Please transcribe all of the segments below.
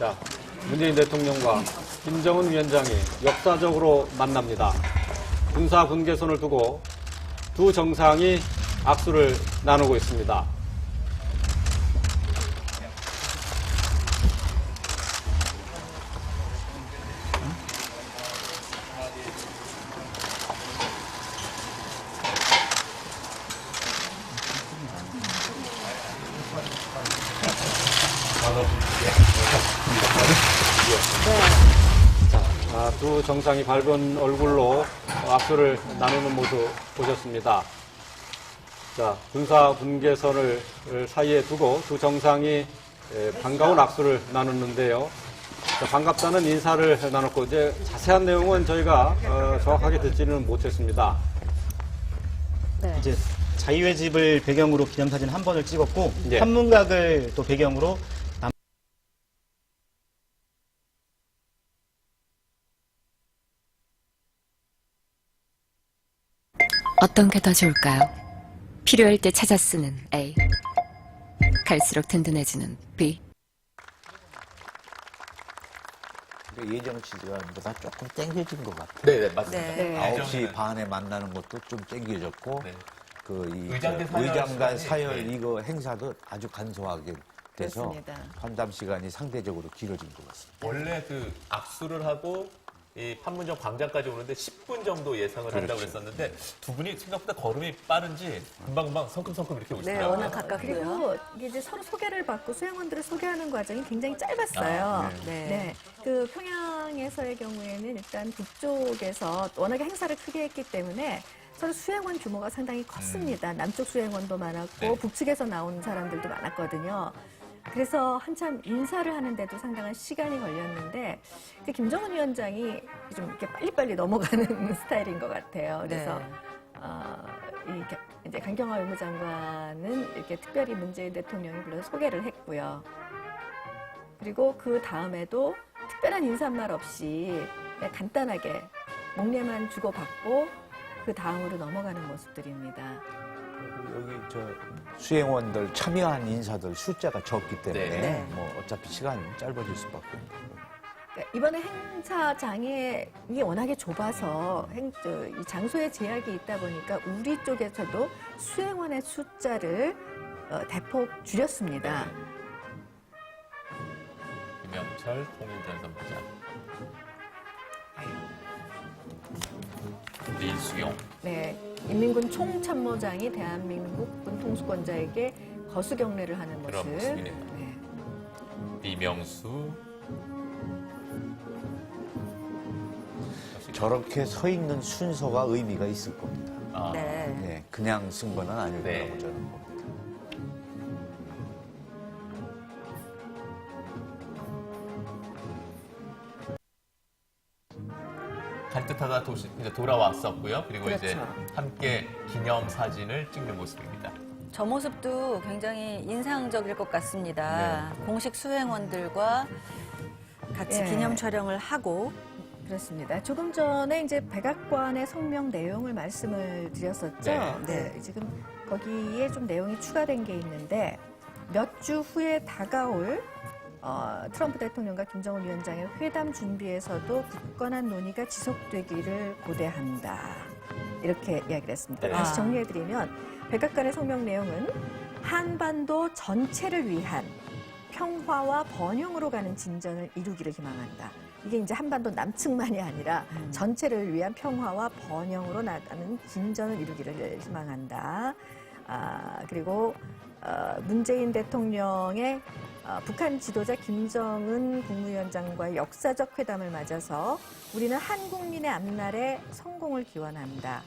자, 문재인 대통령과 김정은 위원장이 역사적으로 만납니다. 군사 분계선을 두고 두 정상이 악수를 나누고 있습니다. 자, 아, 두 정상이 밝은 얼굴로 악수를 나누는 모습 보셨습니다. 자, 군사 분계선을 사이에 두고 두 정상이 에, 반가운 악수를 나눴는데요. 자, 반갑다는 인사를 나눴고 이제 자세한 내용은 저희가 어, 정확하게 듣지는 못했습니다. 네. 이제 자유의 집을 배경으로 기념사진 한 번을 찍었고 예. 한문각을 또 배경으로 남- 어떤 게 더 좋을까요? 필요할 때 찾아 쓰는 A. 갈수록 든든해지는 B. 근데 예정 시간보다 조금 땡겨진 것 같아요. 네, 네, 맞습니다. 네. 9시 반에 만나는 것도 좀 땡겨졌고, 네. 그, 이, 의장대 저 사열 의장단 시간이, 사열 네. 이거 행사도 아주 간소하게 돼서 그렇습니다. 환담 시간이 상대적으로 길어진 것 같습니다. 원래 그 악수를 하고 이 판문점 광장까지 오는데 10분 정도 예상을 한다고 그렇죠. 그랬었는데 두 분이 생각보다 걸음이 빠른지 금방금방 성큼성큼 이렇게 네, 오시더라고요. 워낙 가깝고요. 그리고 이제 서로 소개를 받고 수행원들을 소개하는 과정이 굉장히 짧았어요. 아, 네. 네. 그 평양에서의 경우에는 일단 북쪽에서 워낙에 행사를 크게 했기 때문에 서로 수행원 규모가 상당히 컸습니다. 남쪽 수행원도 많았고 네. 북측에서 나온 사람들도 많았거든요. 그래서 한참 인사를 하는데도 상당한 시간이 걸렸는데 그 김정은 위원장이 좀 이렇게 빨리빨리 넘어가는 스타일인 것 같아요. 그래서 네. 어, 이 가- 이제 강경화 외무장관은 이렇게 특별히 문재인 대통령이 불러서 소개를 했고요. 그리고 그 다음에도 특별한 인사말 없이 간단하게 목례만 주고받고 그 다음으로 넘어가는 모습들입니다. 여기 저 수행원들 참여한 인사들 숫자가 적기 때문에 네. 뭐 어차피 시간이 짧아질 수밖에 없는 그러니까 이번에 행사장이 워낙에 좁아서 행, 저, 이 장소에 제약이 있다 보니까 우리 쪽에서도 수행원의 숫자를 어, 대폭 줄였습니다. 김영철 통일전 선부장. 리수용. 네, 인민군 총참모장이 대한민국 군 통수권자에게 거수 경례를 하는 그런 모습. 모습이네요. 네. 이명수 저렇게 서 있는 순서가 의미가 있을 겁니다. 아, 네. 네, 그냥 쓴 거는 아닐 네. 거라고 저는 봅니다. 하다 도시 이제 돌아왔었고요. 그리고 이제 그렇죠. 함께 기념 사진을 찍는 모습입니다. 저 모습도 굉장히 인상적일 것 같습니다. 네. 공식 수행원들과 같이 예. 기념 촬영을 하고 그렇습니다. 조금 전에 이제 백악관의 성명 내용을 말씀을 드렸었죠. 네. 네. 지금 거기에 좀 내용이 추가된 게 있는데 몇 주 후에 다가올 어, 트럼프 대통령과 김정은 위원장의 회담 준비에서도 굳건한 논의가 지속되기를 고대한다. 이렇게 이야기를 했습니다. 네. 다시 아. 정리해드리면 백악관의 성명 내용은 한반도 전체를 위한 평화와 번영으로 가는 진전을 이루기를 희망한다. 이게 이제 한반도 남측만이 아니라 전체를 위한 평화와 번영으로 나가는 진전을 이루기를 희망한다. 아, 그리고 어, 문재인 대통령의 어, 북한 지도자 김정은 국무위원장과의 역사적 회담을 맞아서 우리는 한국민의 앞날에 성공을 기원한다.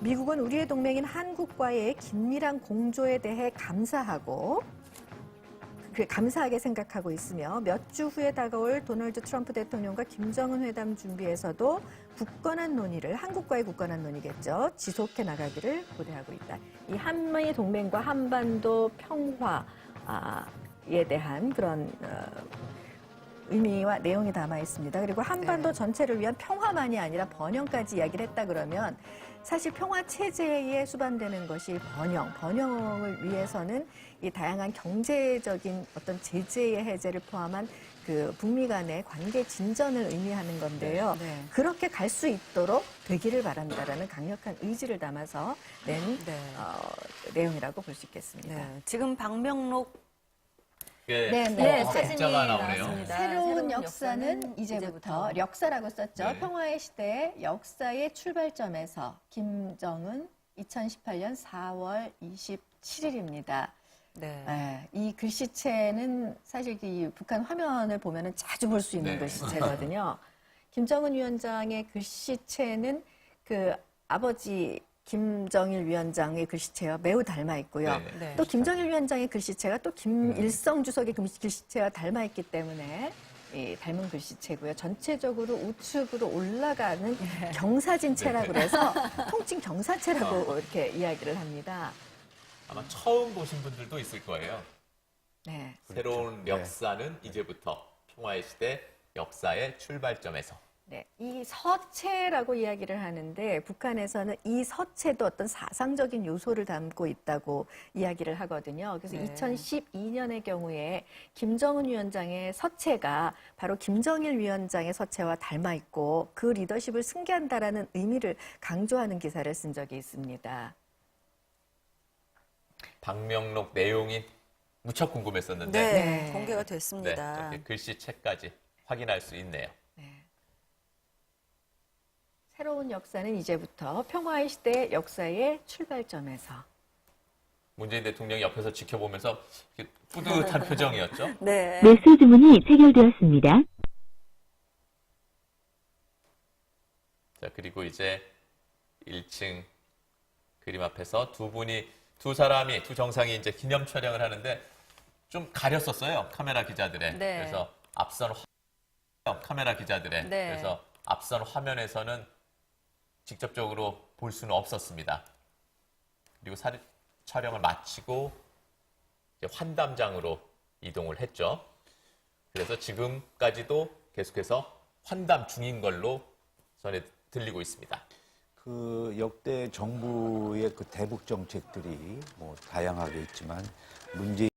미국은 우리의 동맹인 한국과의 긴밀한 공조에 대해 감사하고 그 감사하게 생각하고 있으며 몇 주 후에 다가올 도널드 트럼프 대통령과 김정은 회담 준비에서도 굳건한 논의를 한국과의 굳건한 논의겠죠 지속해 나가기를 고대하고 있다. 이 한미 동맹과 한반도 평화 에 대한 그런 어, 의미와 내용이 담아 있습니다. 그리고 한반도 전체를 위한 평화만이 아니라 번영까지 이야기를 했다 그러면 사실 평화 체제에 수반되는 것이 번영, 번영을 위해서는 이 다양한 경제적인 어떤 제재의 해제를 포함한 그 북미 간의 관계 진전을 의미하는 건데요. 네. 그렇게 갈 수 있도록 되기를 바란다라는 강력한 의지를 담아서 낸 네. 어, 내용이라고 볼 수 있겠습니다. 네. 지금 박명록 예. 네, 어, 네. 사진이 글자가 나오네요. 나왔습니다. 새로운 역사는 이제부터 역사라고 썼죠. 네. 평화의 시대 역사의 출발점에서 김정은 2018년 4월 27일입니다. 네. 이 글씨체는 사실 이 북한 화면을 보면 자주 볼 수 있는 네. 글씨체거든요. 김정은 위원장의 글씨체는 그 아버지 김정일 위원장의 글씨체와 매우 닮아 있고요. 네. 네. 또 김정일 위원장의 글씨체가 또 김일성 주석의 글- 글씨체와 닮아 있기 때문에 이 닮은 글씨체고요. 전체적으로 우측으로 올라가는 경사진체라고 그래서 통칭 경사체라고 이렇게 이야기를 합니다. 아마 처음 보신 분들도 있을 거예요. 네. 새로운 네. 역사는 이제부터 평화의 시대 역사의 출발점에서 네, 이 서체라고 이야기를 하는데 북한에서는 이 서체도 어떤 사상적인 요소를 담고 있다고 이야기를 하거든요. 그래서 네. 2012년의 경우에 김정은 위원장의 서체가 바로 김정일 위원장의 서체와 닮아 있고 그 리더십을 승계한다라는 의미를 강조하는 기사를 쓴 적이 있습니다. 박명록 내용이 무척 궁금했었는데 네. 네. 공개가 네, 됐습니다. 이렇게 글씨체까지 확인할 수 있네요. 네. 새로운 역사는 이제부터 평화의 시대 역사의 출발점에서 문재인 대통령이 옆에서 지켜보면서 이렇게 뿌듯한 표정이었죠. 네. 매수 주문이 체결되었습니다. 자, 그리고 이제 1층 그림 앞에서 두 분이, 두 사람이, 두 정상이 이제 기념 촬영을 하는데 좀 가렸었어요. 카메라 기자들의. 네. 그래서 앞선 화, 카메라 기자들의. 네. 그래서 앞선 화면에서는 직접적으로 볼 수는 없었습니다. 그리고 사, 촬영을 마치고 환담장으로 이동을 했죠. 그래서 지금까지도 계속해서 환담 중인 걸로 전해 들리고 있습니다. 그 역대 정부의 그 대북 정책들이 뭐 다양하게 있지만 문재인